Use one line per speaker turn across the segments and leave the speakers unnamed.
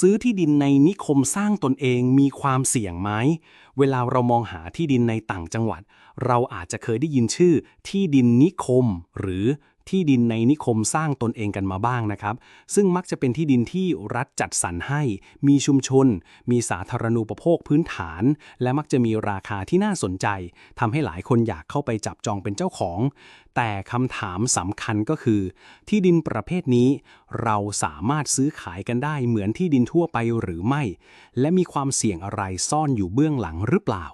ซื้อที่ดินในนิคมสร้างตนเองมีความเสี่ยงไหม เวลาเรามองหาที่ดินในต่างจังหวัด เราอาจจะเคยได้ยินชื่อที่ดินนิคม หรือ ที่ดินในนิคมสร้างตนเองกันมาบ้างนะครับ ซึ่งมักจะเป็นที่ดินที่รัฐจัดสรรให้ มีชุมชน มีสาธารณูปโภคพื้นฐาน และมักจะมีราคาที่น่าสนใจทำให้หลายคนอยากเข้าไปจับจองเป็นเจ้าของ แต่คำถามสำคัญก็คือ ที่ดินประเภทนี้ เราสามารถซื้อขายกันได้เหมือนที่ดินทั่วไปหรือไม่ และมีความเสี่ยงอะไรซ่อนอยู่เบื้องหลังหรือเปล่า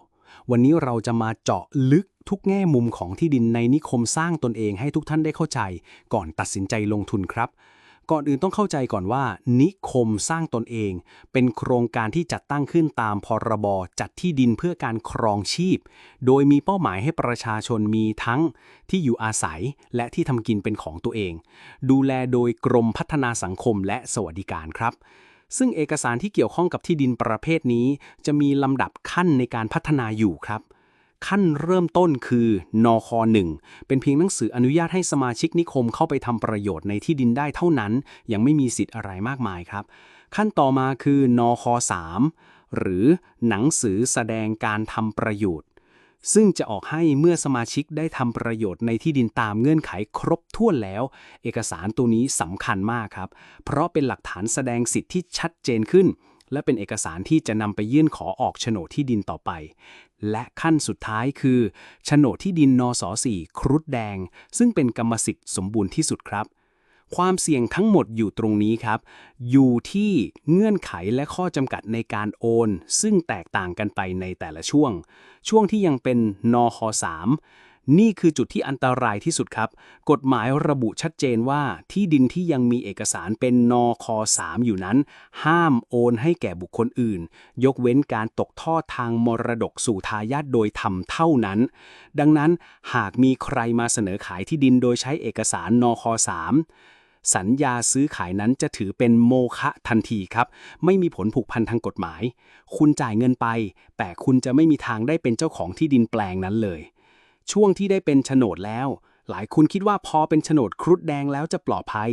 วันนี้เราจะมาเจาะลึก ทุกแง่มุมของที่ดินในนิคมสร้างตนเองให้ทุกท่านได้เข้าใจ ก่อนตัดสินใจลงทุนครับ ก่อนอื่นต้องเข้าใจก่อนว่า นิคมสร้างตนเอง เป็นโครงการที่จัดตั้งขึ้นตามพรบจัดที่ดินเพื่อการครองชีพ โดยมีเป้าหมายให้ประชาชนมีทั้งที่อยู่อาศัยและที่ทำกินเป็นของตัวเอง ดูแลโดยกรมพัฒนาสังคมและสวัสดิการครับซึ่งเอกสารที่เกี่ยวข้องกับที่ดินประเภทนี้ จะมีลำดับขั้นในการพัฒนาอยู่ครับ ขั้นเริ่มต้นคือนอค1เป็นเพียงหนังสืออนุญาตให้สมาชิกนิคมเข้าไปทำประโยชน์ในที่ดินได้เท่านั้น ยังไม่มีสิทธิ์อะไรมากมายครับ ขั้นต่อมาคือนอค3หรือหนังสือแสดงการทำประโยชน์ ซึ่งจะออกให้เมื่อสมาชิกได้ทำประโยชน์ในที่ดินตามเงื่อนไขครบถ้วนแล้ว เอกสารตัวนี้สำคัญมากครับ เพราะเป็นหลักฐานแสดงสิทธิ์ที่ชัดเจนขึ้นและเป็นเอกสารที่จะนำไปยื่นขอออกโฉนดที่ดินต่อไป และขั้นสุดท้ายคือโฉนดที่ดินนส4ครุฑแดง ซึ่งเป็นกรรมสิทธิ์สมบูรณ์ที่สุดครับ ความเสี่ยงทั้งหมดอยู่ตรงนี้ครับ อยู่ที่เงื่อนไขและข้อจำกัดในการโอน ซึ่งแตกต่างกันไปในแต่ละช่วง ช่วงที่ยังเป็นนค3 นี่คือจุดที่อันตรายที่สุดครับ กฎหมายระบุชัดเจนว่าที่ดินที่ยังมีเอกสารเป็นนค3อยู่นั้น ห้ามโอนให้แก่บุคคลอื่น ยกเว้นการตกทอดทางมรดกสู่ทายาทโดยธรรมเท่านั้น ดังนั้นหากมีใครมาเสนอขายที่ดินโดยใช้เอกสารนค3สัญญาซื้อขายนั้นจะถือเป็นโมฆะทันทีครับ ไม่มีผลผูกพันทางกฎหมาย คุณจ่ายเงินไป แต่คุณจะไม่มีทางได้เป็นเจ้าของที่ดินแปลงนั้นเลย ช่วงที่ได้เป็นโฉนดแล้ว หลายคนคิดว่าพอเป็นโฉนดครุฑแดงแล้วจะปลอดภัย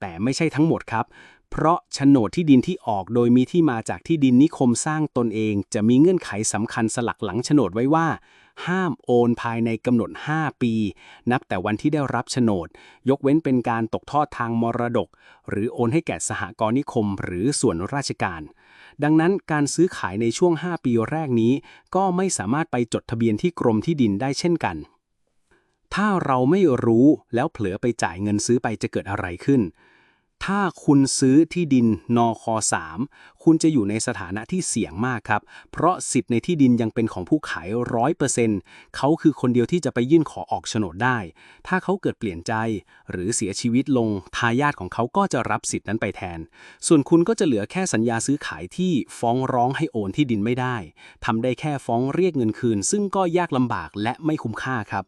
แต่ไม่ใช่ทั้งหมดครับ เพราะโฉนดที่ดินที่ออกโดยมีที่มาจากที่ดินนิคมสร้างตนเอง จะมีเงื่อนไขสำคัญสลักหลังโฉนดไว้ว่า ห้ามโอนภายในกำหนด 5 ปี นับแต่วันที่ได้รับโฉนด ยกเว้นเป็นการตกทอดทางมรดก หรือโอนให้แก่สหกรณ์นิคมหรือส่วนราชการ ดังนั้นการซื้อขายในช่วง 5 ปีแรกนี้ ก็ไม่สามารถไปจดทะเบียนที่กรมที่ดินได้เช่นกัน ถ้าเราไม่รู้แล้วเผลอไปจ่ายเงินซื้อไปจะเกิดอะไรขึ้น ถ้าคุณซื้อที่ดินนค3คุณจะอยู่ในสถานะที่เสี่ยงมากครับ เพราะสิทธิ์ในที่ดินยังเป็นของผู้ขายร้อยเปอร์เซ็นต์เขาคือคนเดียวที่จะไปยื่นขอออกโฉนดได้ ถ้าเขาเกิดเปลี่ยนใจ หรือเสียชีวิตลงทายาทของเขาก็จะรับสิทธิ์นั้นไปแทน ส่วนคุณก็จะเหลือแค่สัญญาซื้อขายที่ฟ้องร้องให้โอนที่ดินไม่ได้ทำได้แค่ฟ้องเรียกเงินคืน ซึ่งก็ยากลำบากและไม่คุ้มค่าครับ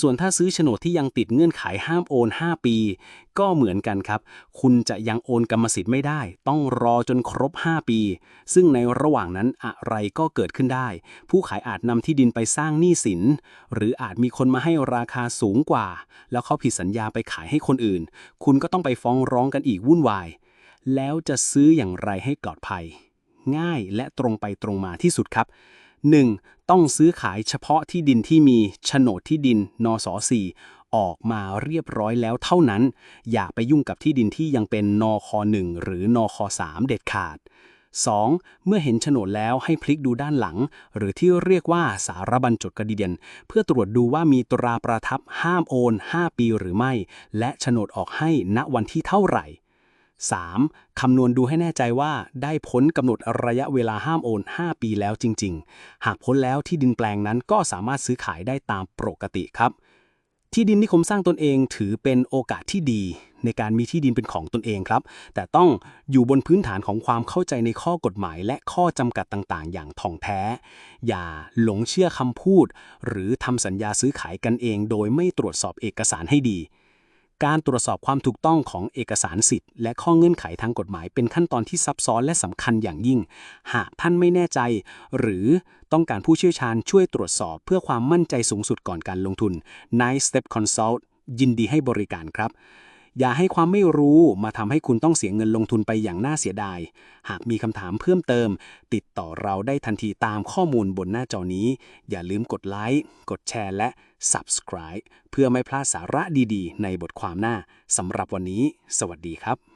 ส่วนถ้าซื้อโฉนดที่ยังติดเงื่อนไขห้ามโอน 5 ปี ก็เหมือนกันครับ คุณจะยังโอนกรรมสิทธิ์ไม่ได้ ต้องรอจนครบ 5 ปี ซึ่งในระหว่างนั้นอะไรก็เกิดขึ้นได้ ผู้ขายอาจนำที่ดินไปสร้างหนี้สิน หรืออาจมีคนมาให้ราคาสูงกว่า แล้วเขาผิดสัญญาไปขายให้คนอื่น คุณก็ต้องไปฟ้องร้องกันอีกวุ่นวาย แล้วจะซื้ออย่างไรให้ปลอดภัย ง่ายและตรงไปตรงมาที่สุดครับ 1. ต้องซื้อขายเฉพาะที่ดินที่มีโฉนดที่ดินนส4ออกมาเรียบร้อยแล้วเท่านั้น อย่าไปยุ่งกับที่ดินที่ยังเป็นนค1หรือนค3เด็ดขาด 2. เมื่อเห็นโฉนดแล้วให้พลิกดูด้านหลัง หรือที่เรียกว่าสารบัญจดกระดินเพื่อตรวจดูว่ามีตราประทับห้ามโอน 5 ปีหรือไม่ และโฉนดออกให้ณวันที่เท่าไหร่ 3. คำนวณดูให้แน่ใจว่าได้พ้นกำหนดระยะเวลาห้ามโอน 5 ปีแล้วจริง ๆ หากพ้นแล้วที่ดินแปลงนั้นก็สามารถซื้อขายได้ตามปกติครับ ที่ดินนิคมสร้างตนเองถือเป็นโอกาสที่ดี ในการมีที่ดินเป็นของตนเองครับ แต่ต้องอยู่บนพื้นฐานของความเข้าใจในข้อกฎหมาย และข้อจำกัดต่างๆ อย่างท่องแท้ อย่าหลงเชื่อคำพูด หรือทำสัญญาซื้อขายกันเอง โดยไม่ตรวจสอบเอกสารให้ดี การตรวจสอบความถูกต้องของเอกสารสิทธิ์ และข้อเงื่อนไขทางกฎหมาย เป็นขั้นตอนที่ซับซ้อนและสำคัญอย่างยิ่ง หากท่านไม่แน่ใจ หรือต้องการผู้เชี่ยวชาญช่วยตรวจสอบเพื่อความมั่นใจสูงสุดก่อนการลงทุน Nice Step Consult ยินดีให้บริการครับ อย่าให้ความไม่รู้มาทำให้คุณต้องเสียเงินลงทุนไปอย่างน่าเสียดาย หากมีคำถามเพิ่มเติม ติดต่อเราได้ทันทีตามข้อมูลบนหน้าจอนี้ อย่าลืมกดไลค์กดแชร์และ Subscribe เพื่อไม่พลาดสาระดีๆ ในบทความหน้าสำหรับวันนี้ สวัสดีครับ